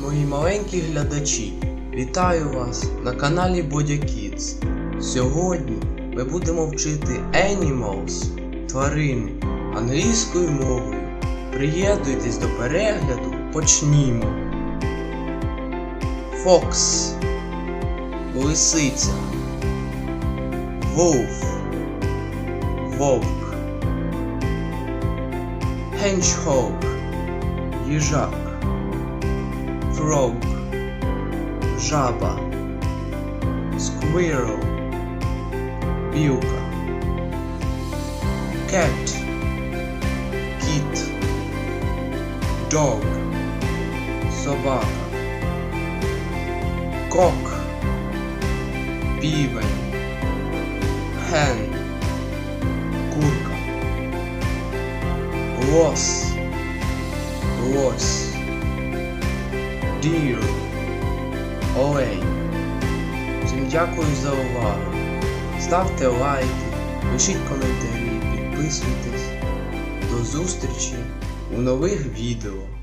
Мої маленькі глядачі, вітаю вас на каналі Бодя Kids. Сьогодні ми будемо вчити Animals тварини англійською мовою. Приєднуйтесь до перегляду, почнімо. Фокс Лисиця Вовк Вовк Хенчхог Їжак Frog Жаба Squirrel Білка Cat Кіт Dog Собака Кок Півень Hen Курка Лос Лось Deer Олень Всім дякую за увагу. Ставте лайки, пишіть коментарі, підписуйтесь. До зустрічі у нових відео.